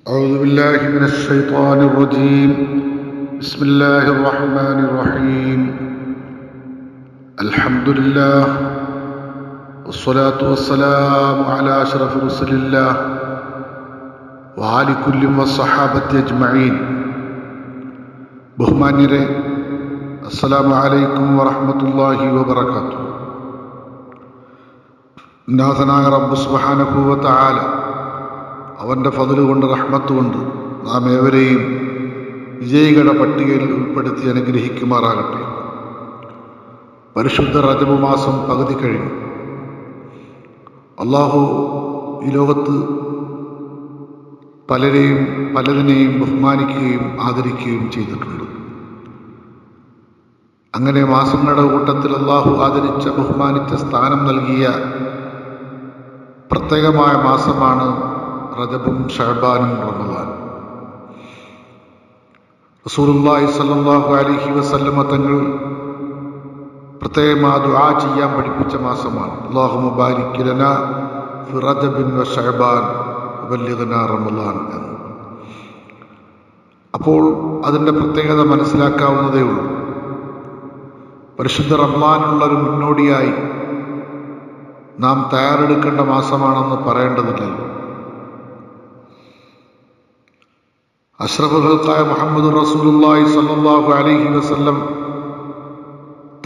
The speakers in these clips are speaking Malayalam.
أعوذ بالله من الشيطان الرجيم بسم الله الرحمن الرحيم الحمد لله والصلاة والسلام على أشرف رسل الله وآل كل والصحابة أجمعين ബഹുമാന്യരെ അസ്സലാമു അലൈക്കും വറഹ്മത്തുള്ളാഹി വബറകാതുഹു നാഥനായ റബ്ബ് സുബ്ഹാനഹു വ തആല അവന്റെ ഫതിലുകൊണ്ട് കൊണ്ട് റഹ്മത്ത് കൊണ്ട് നാം ഏവരെയും വിജയികളുടെ പട്ടികയിൽ ഉൾപ്പെടുത്തി അനുഗ്രഹിക്കുമാറാകട്ടെ. പരിശുദ്ധ റജബ് മാസം പകുതി കഴിഞ്ഞു. അള്ളാഹു ഈ ലോകത്ത് പലരെയും പലതിനെയും ബഹുമാനിക്കുകയും ആദരിക്കുകയും ചെയ്തിട്ടുണ്ട്. അങ്ങനെ മാസങ്ങളുടെ കൂട്ടത്തിൽ അള്ളാഹു ആദരിച്ച ബഹുമാനിച്ച സ്ഥാനം നൽകിയ പ്രത്യേകമായ മാസമാണ് റജബും ഷഹബാനും റമദാനും റസൂലുള്ളാഹി സ്വല്ലല്ലാഹു അലൈഹി വസല്ലമ തങ്ങൾ പ്രത്യേകം ആ ദുആ ചെയ്യാൻ പഠിപ്പിച്ച മാസമാണ്. അല്ലാഹു മുബാരിക് ലനാ ഫി റജബിൻ വ ഷഅബാൻ വബല്ലിഗ്നാ റമദാൻ എന്ന്. അപ്പോൾ അതിന്റെ പ്രത്യേകത മനസ്സിലാക്കാവുന്നതേ ഉള്ളൂ. പരിശുദ്ധ റമദാനുള്ളൊരു മുന്നോടിയായി നാം തയ്യാറെടുക്കേണ്ട മാസമാണെന്ന് പറയേണ്ടതില്ലല്ലോ അഷ്റഫുകൾക്കായ മുഹമ്മദ് റസൂലുള്ളാഹി സ്വല്ലല്ലാഹു അലൈഹി വസല്ലം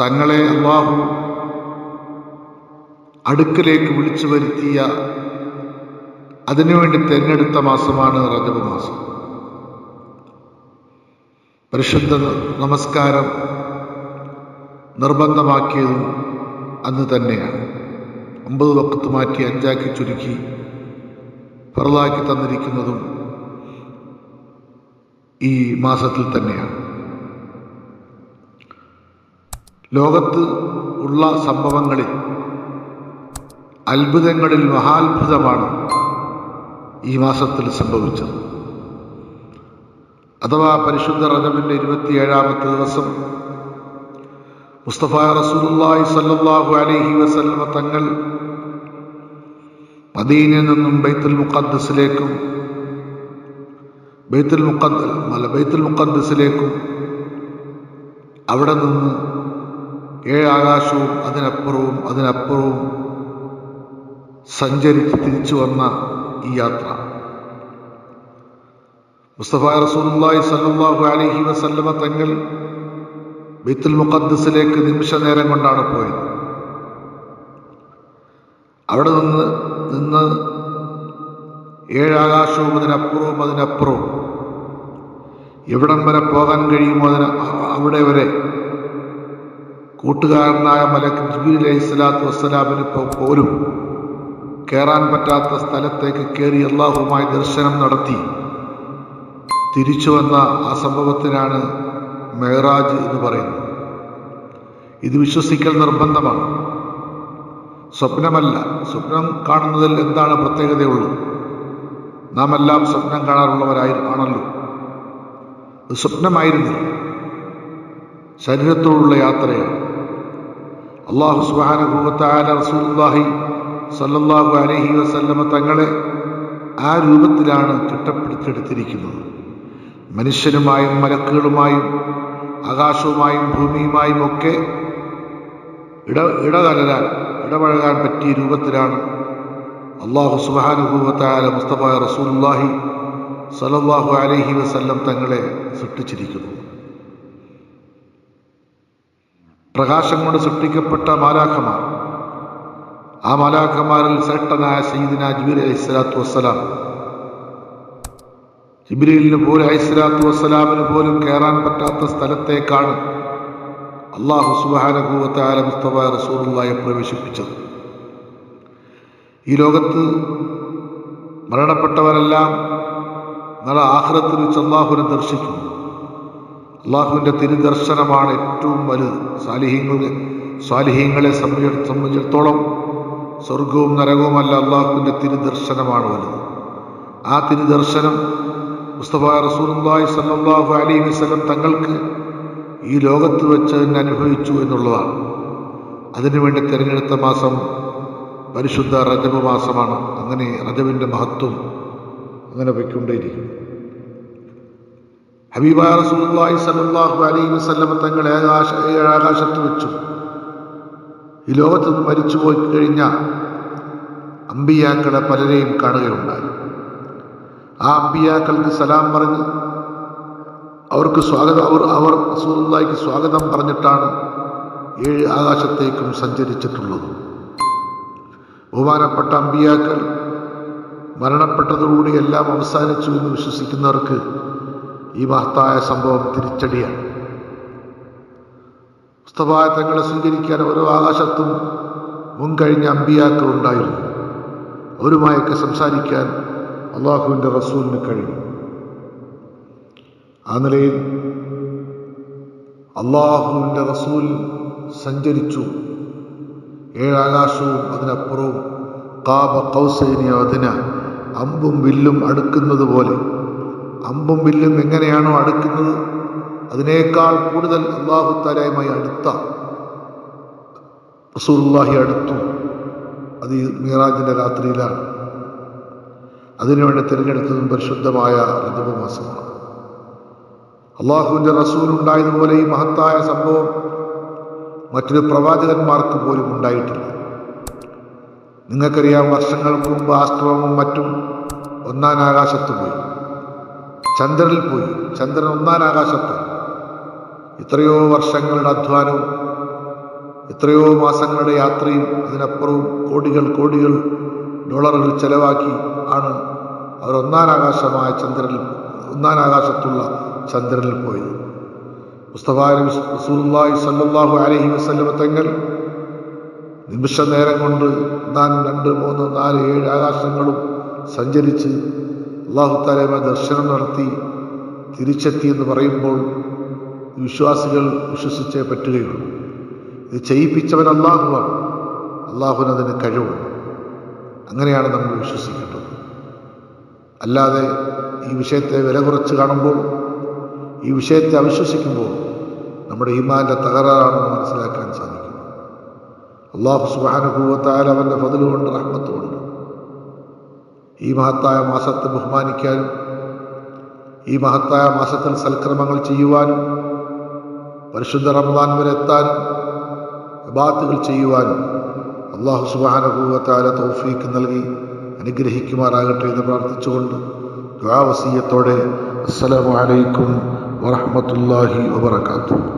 തങ്ങളെ അള്ളാഹു അടുക്കലേക്ക് വിളിച്ചു വരുത്തിയ അതിനുവേണ്ടി തിരഞ്ഞെടുത്ത മാസമാണ് റജബ് മാസം. പരിശുദ്ധ നമസ്കാരം നിർബന്ധമാക്കിയതും അന്ന് തന്നെയാണ്. ഒമ്പത് വക്കത്ത് മാറ്റി അഞ്ചാക്കി ചുരുക്കി ഫറലാക്കി തന്നിരിക്കുന്നതും ഈ മാസത്തിൽ തന്നെയാണ്. ലോകത്ത് ഉള്ള സംഭവങ്ങളിൽ അത്ഭുതങ്ങളിൽ മഹാത്ഭുതമാണ് ഈ മാസത്തിൽ സംഭവിച്ചത്. അഥവാ പരിശുദ്ധ റജബിന്റെ ഇരുപത്തിയേഴാമത്തെ ദിവസം മുസ്തഫ റസൂലുള്ളാഹി സല്ലല്ലാഹു അലൈഹി വസല്ലമ തങ്ങൾ മദീനയിൽ നിന്നും ബൈത്തുൽ മുഖദ്ദസിലേക്കും ബൈത്തുൽ മുക്കദ് അല്ല ബൈത്തുൽ മുക്കദ്സിലേക്കും അവിടെ നിന്ന് ഏഴ് ആകാശവും അതിനപ്പുറവും അതിനപ്പുറവും സഞ്ചരിച്ച് തിരിച്ചു വന്ന ഈ യാത്ര. മുസ്തഫ റസൂലുള്ളാഹി സല്ലല്ലാഹു അലൈഹി വസല്ലമ തങ്ങൾ ബൈത്തുൽ മുഖദ്ദസിലേക്ക് നിമിഷ നേരം കൊണ്ടാണ് പോയത്. അവിടെ നിന്ന് നിന്ന് ഏഴാകാശവും അതിനപ്പുറവും അതിനപ്പുറവും. എവിടം വരെ പോകാൻ കഴിയുമോ അതിന് അവിടെ വരെ. കൂട്ടുകാരനായ മലക്ക് ജിബിൽ അലൈഹി സ്വലാത്തു വസ്സലാമിന് പോലും കയറാൻ പറ്റാത്ത സ്ഥലത്തേക്ക് കയറി അള്ളാഹുമായി ദർശനം നടത്തി. തിരിച്ചു വന്ന ആ സംഭവത്തിനാണ് മെഹറാജ് എന്ന് പറയുന്നത്. ഇത് വിശ്വസിക്കൽ നിർബന്ധമാണ്. സ്വപ്നമല്ല സ്വപ്നം കാണുന്നതിൽ എന്താണ് പ്രത്യേകതയുള്ളത്? നാം എല്ലാം സ്വപ്നം കാണാറുള്ളവരായി ആണല്ലോ. അത് സ്വപ്നമായിരുന്നില്ല ശരീരത്തോടുള്ള യാത്രയാണ്. അള്ളാഹു സുബാനുഭൂത്തായ റസൂല്ലാഹി സല്ലല്ലാഹു അലഹി വസല്ലമ തങ്ങളെ ആ രൂപത്തിലാണ് ചിട്ടപ്പെടുത്തിയെടുത്തിരിക്കുന്നത് മനുഷ്യനുമായും മലക്കുകളുമായും ആകാശവുമായും ഭൂമിയുമായും ഒക്കെ ഇട ഇടകലരാൻ ഇടപഴകാൻ പറ്റിയ രൂപത്തിലാണ് അള്ളാഹു സുബാനുഭൂമത്തായ മുസ്തഫായ റസൂലുല്ലാഹി സലല്ലാഹു അലഹി വസല്ലം തങ്ങളെ സൃഷ്ടിച്ചിരിക്കുന്നു. പ്രകാശം കൊണ്ട് സൃഷ്ടിക്കപ്പെട്ട മാലാഖമാർ ആ മാലാഖമാരിൽ ശ്രേഷ്ഠനായ സയ്യിദിന ജിബിർ അലൈഹി സ്വലാത്തു വസ്സലാം ജിബ്രീലിന് പോലും അലൈഹി സ്വലാത്തു വസ്സലാമിന് പോലും കയറാൻ പറ്റാത്ത സ്ഥലത്തേക്കാണ് അള്ളാഹു സുബാനുഭൂവത്തായ മുസ്തഫായ റസൂലുള്ളായെ പ്രവേശിപ്പിച്ചത്. ഈ ലോകത്ത് മരണപ്പെട്ടവരെല്ലാം നാളെ ആഹ്റത്തിൽ വെച്ച് ദർശിക്കുന്നു. അള്ളാഹുവിന്റെ തിരുദർശനമാണ് ഏറ്റവും വലുത്. സാലിഹീങ്ങളെ സാലിഹ്യങ്ങളെ സംബന്ധിച്ചിടത്തോളം സ്വർഗവും നരകവുമല്ല അള്ളാഹുവിന്റെ തിരുദർശനമാണ് വലുത്. ആ തിരുദർശനം മുസ്തഫ റസൂലുള്ളാഹി സല്ലല്ലാഹു അലൈഹി വസല്ലം തങ്ങൾക്ക് ഈ ലോകത്ത് വെച്ച് തന്നെ അനുഭവിച്ചു എന്നുള്ളതാണ്. അതിനുവേണ്ടി തിരഞ്ഞെടുത്ത മാസം പരിശുദ്ധ റജബ് മാസമാണ് അങ്ങനെ റജബിന്റെ മഹത്വം അങ്ങനെ പോയിക്കൊണ്ടേയിരിക്കും ഹബീബ റസൂലുള്ളാഹി സല്ലല്ലാഹു അലൈഹി വസല്ലമ തങ്ങൾ ഏകാശ ഏഴാകാശത്ത് വെച്ചു. ഈ ലോകത്ത് നിന്ന് മരിച്ചു പോയി കഴിഞ്ഞ അമ്പിയാക്കളെ പലരെയും കാണുകയുണ്ടായി. ആ അമ്പിയാക്കൾക്ക് സലാം പറഞ്ഞ് അവർക്ക് സ്വാഗതം അവർ അവർ റസൂലുള്ളാഹിക്ക് സ്വാഗതം പറഞ്ഞിട്ടാണ് ഏഴ് ആകാശത്തേക്കും സഞ്ചരിച്ചിട്ടുള്ളത്. ബഹുമാനപ്പെട്ട അമ്പിയാക്കൾ മരണപ്പെട്ടതോടുകൂടി എല്ലാം അവസാനിച്ചു എന്ന് വിശ്വസിക്കുന്നവർക്ക് ഈ മഹത്തായ സംഭവം തിരിച്ചടിയാണ്. മുസ്തഫായ തങ്ങളെ സ്വീകരിക്കാൻ ഓരോ ആകാശത്തും മുൻകഴിഞ്ഞ അമ്പിയാക്കൾ ഉണ്ടായിരുന്നു. അവരുമായൊക്കെ സംസാരിക്കാൻ അള്ളാഹുവിന്റെ റസൂലിന് കഴിയും ആ നിലയിൽ അള്ളാഹുവിന്റെ റസൂൽ സഞ്ചരിച്ചു. ഏഴാകാശവും അതിനപ്പുറവും. കാബ കൗസൈനിയോ അതിന് അമ്പും വില്ലും അടുക്കുന്നത് പോലെ. അമ്പും വില്ലും എങ്ങനെയാണോ അടുക്കുന്നത്? അതിനേക്കാൾ കൂടുതൽ അള്ളാഹു താലായുമായി അടുത്ത റസൂലുള്ളാഹി അടുത്തു. അത് ഈ മീറാജിന്റെ രാത്രിയിലാണ്. അതിനുവേണ്ടി തിരഞ്ഞെടുത്തതും പരിശുദ്ധമായ റജബ് മാസമാണ് അള്ളാഹുവിന്റെ റസൂൽ ഉണ്ടായതുപോലെ ഈ മഹത്തായ സംഭവം മറ്റൊരു പ്രവാചകന്മാർക്ക് പോലും ഉണ്ടായിട്ടില്ല. നിങ്ങൾക്കറിയാം വർഷങ്ങൾക്ക് മുമ്പ് ആസ്ട്രോമും മറ്റും ഒന്നാം ആകാശത്ത് പോയി. ചന്ദ്രനിൽ പോയി. ചന്ദ്രൻ ഒന്നാം ആകാശത്ത്. എത്രയോ വർഷങ്ങളുടെ അധ്വാനവും എത്രയോ മാസങ്ങളുടെ യാത്രയും അതിനപ്പുറവും കോടികൾ കോടികൾ ഡോളറുകൾ ചെലവാക്കി ആണ് അവർ ഒന്നാം ആകാശമായ ചന്ദ്രനിൽ ഒന്നാം ആകാശത്തുള്ള ചന്ദ്രനിൽ പോയത്. മുസ്തഫ നബി റസൂലുള്ളാഹി സ്വല്ലല്ലാഹു അലൈഹി വസല്ലമ തങ്ങൾ നിമിഷ നേരം കൊണ്ട് താൻ രണ്ട് മൂന്ന് നാല് ഏഴ് ആകാശങ്ങളും സഞ്ചരിച്ച് അള്ളാഹു താലയുമായി ദർശനം നടത്തി തിരിച്ചെത്തി എന്ന് പറയുമ്പോൾ വിശ്വാസികൾ വിശ്വസിച്ചേ പറ്റുകയുള്ളൂ. ഇത് ചെയ്യിപ്പിച്ചവൻ അള്ളാഹുവാണ് അള്ളാഹുവിന് അതിന് കഴിവുണ്ട്. അങ്ങനെയാണ് നമ്മൾ വിശ്വസിക്കേണ്ടത്. അല്ലാതെ ഈ വിഷയത്തെ വില കുറച്ച് കാണുമ്പോൾ ഈ വിഷയത്തെ അവിശ്വസിക്കുമ്പോൾ നമ്മുടെ ഈമാന്റെ തകരാറാണെന്ന് മനസ്സിലാക്കാൻ സാധിക്കും. അള്ളാഹു സുബാനുഭൂവത്തായാലും അവന്റെ ഫതിലുകൊണ്ട് റഹ്മത്തുമുണ്ട് ഈ മഹത്തായ മാസത്തെ ബഹുമാനിക്കാനും ഈ മഹത്തായ മാസത്തിൽ സൽക്രമങ്ങൾ ചെയ്യുവാനും പരിശുദ്ധ റമദാൻ വരെ എത്താനും ബാത്തുകൾ ചെയ്യുവാനും അള്ളാഹു സുബാനുഭൂവത്താല തൗഫീക്ക് നൽകി അനുഗ്രഹിക്കുമാറാകട്ടെ എന്ന് പ്രാർത്ഥിച്ചുകൊണ്ട് ദ്വാവസീയത്തോടെ അസ്സലാമലൈക്കും അലൈക്കും വറഹ്മത്തുള്ളാഹി വബറകാതുഹു.